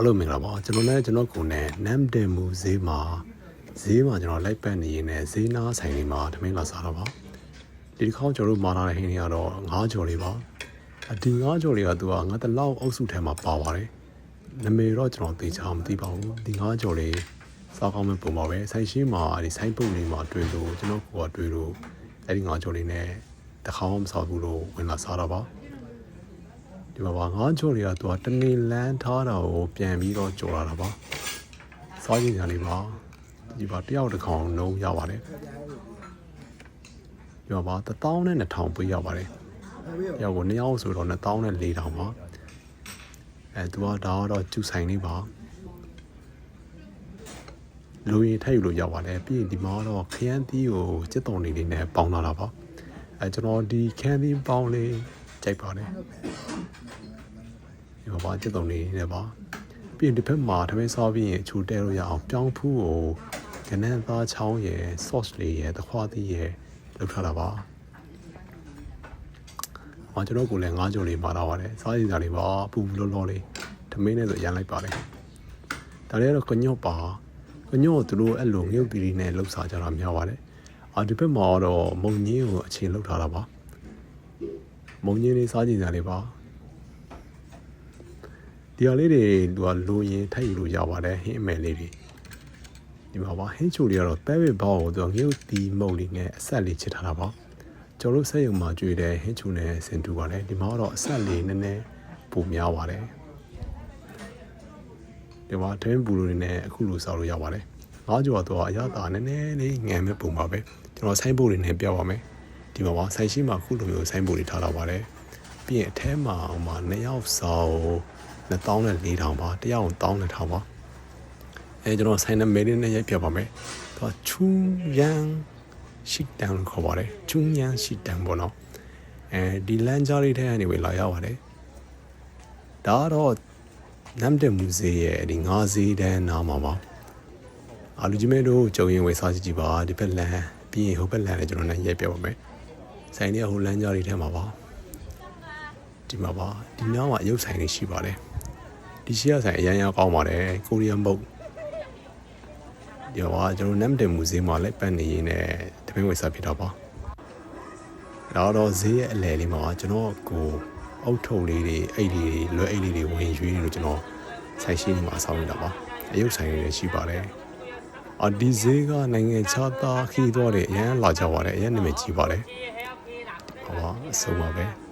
အားလုံးမင်္ဂလာပါကျွန်တော်လည်းကျွန်တော်ကိုယ်နဲ့နမ်တယ်မူဈေးမှာဈေးမှာကျွန်တော်လိုက်ပတ်နေရင်းနဲ့ဈေးနားဆိုင်လေးမှာထမင်းလာစားတော့ပါဒီတစ်ခေါက်ကျွန်တော်တို့မာလာတဲ့ဟင်းတွေကတော့ငါးကြော်လေးပါအဒီငါးကြော်လေးကသူကငါတလောက်အုပ်စုထဲမှာပါပါတယ်နမေတော့ကျွန်တော်သိချာမသိပါဘူးဒီငါးကြော်လေးစားကောင်းမဲ့ပုံပါပဲဆိုင်ရှိမှာဒီဆိုင်ပုံလေးမှာတွေ့လို့ကျွန်တော်ကိုကတွေ့လို့အဲ့ဒီငါးကြော်လေးနဲ့တစ်ခေါက်မစားဘူးလို့ဝင်လာစားတော့ပါ ဒီမှာပါငါးကြော်တွေကသူကတနေလန်းထားတာကိုပြန်ပြီးတော့ကြော်လာတာပါစားကြည့်ကြလေးပါဒီပါတယောက်တစ်ခေါင်လုံးရပါတယ်ဒီမှာပါ1000နဲ့2000ပေးရပါတယ်တယောက်ကို2ယောက်ဆိုတော့2000နဲ့4000ပါအဲသူကဒါကတော့ကျူဆိုင်လေးပါလူရင်ထည့်ယူလို့ရပါတယ်ပြီးရင်ဒီမှာတော့ခရမ်းသီးကိုစက်တုံလေးလေးနဲ့ပေါင်းလာတာပါအဲကျွန်တော်ဒီခရမ်းသီးပေါင်းလေးကြိုက်ပါတယ် ဒီမှာပါจิตတုံနေနေပါပြီးရင်ဒီဘက်မှာတမင်းစားပြီးရင်အချူတဲလို့ရအောင်ပြောင်းဖူးကိုကနန်းသားချောင်းရယ် sauce လေးရယ်တခွားသီးရယ်လောက်ထားတာပါ။အော်ကျွန်တော်ကိုလည်းငါးကြိုလေးမှာတော့ပါတယ်။စားရည်စားလေးပါပူပူလောလောလေးတမင်းနဲ့ဆိုရန်လိုက်ပါတယ်။ဒါလေးကတော့ကညော့ပါကညော့သူတို့အဲ့လိုငုတ်တီတီနဲ့လှုပ်စားကြတာများပါတယ်။အာဒီဘက်မှာတော့မုံညင်းကိုအချင်းလှုပ်ထားတာပါ။မုံညင်းလေးစားကြည့်စားလေးပါ။ ဒီဟာလေးတွေသူကလိုရင်ထိုက်ယူလို့ရပါတယ်ဟင်းအမယ်လေးတွေဒီမှာပါဟင်းချိုတွေကတော့ပဲပဲဘောက်ကိုသူကငရုတ်တီမုတ်လေးနဲ့အဆက်လေးချစ်ထားတာပါကျွန်တော်တို့ဆက်ရုံမှာကြွေတဲ့ဟင်းချိုနဲ့ဆင်တူပါတယ်ဒီမှာကတော့အဆက်လေးနည်းနည်းပိုများပါတယ်ဒီမှာတင်းပူလိုတွေနဲ့အခုလိုစားလို့ရပါတယ်ငါးကြော်တော့အရသာနည်းနည်းလေးငန်မဲ့ပုံပါပဲကျွန်တော်ဆိုင်းဘုတ်တွေနဲ့ပြပါမယ်ဒီမှာပါဆိုင်ရှိမှာအခုလိုမျိုးဆိုင်းဘုတ်တွေထားလာပါတယ်ပြီးရင်အထဲမှာဟိုမှာနှစ်ယောက်စာကို 2000နဲ့4000ပါတယောက်1000နဲ့1000ပါအဲကျွန်တော်ဆိုင်နမေလေးနဲ့ရိုက်ပြပါမယ်သူကချူယန်ရှိတန်ခေါ်ပါတယ်ချူယန်ရှိတန်ပေါ့နော်အဲဒီလမ်းကြားလေးထဲကနေဝင်လာရပါတယ်ဒါကတော့နမ်တဲ့မူဇေးရဲ့ဒီငါးဈေးတန်းနားမှာပါအာလူကြီးမဲတို့ကြုံရင်ဝယ်စားကြည့်ကြည့်ပါဒီဘက်လမ်းပြီးရင်ဟိုဘက်လမ်းလည်းကျွန်တော်နဲ့ရိုက်ပြပါမယ်ဆိုင်တွေကဟိုလမ်းကြားလေးထဲမှာပါဒီမှာပါဒီနားမှာရုပ်ဆိုင်လေးရှိပါတယ် ဒီရှိရဆိုင်အရန်ရကောင်းပါတယ်ကိုရီးယားမုတ်ဒီဟာကျွန်တော်နမ်တဲ့မူဇေးမှာလည်းပတ်နေရင်းနဲ့တမင်ဝယ်စားဖြစ်တော့ပါဒါတော့ဈေးရဲ့အလယ်လေးမှာကျွန်တော်ကိုအုတ်ထုံလေးတွေအိတ်လေးတွေလွယ်အိတ်လေးတွေဝင်ရွေးလို့ကျွန်တော်ဆိုင်ရှိနေမှာဆောင်းနေတာပါအယုတ်ဆိုင်လေးရှိပါတယ်အဒီဈေးကနိုင်ငံခြားသားခီးတော့တယ်အရန်လာကြပါတယ်အရန်နာမည်ကြီးပါတယ်ဟောပါအဆုံးပါပဲ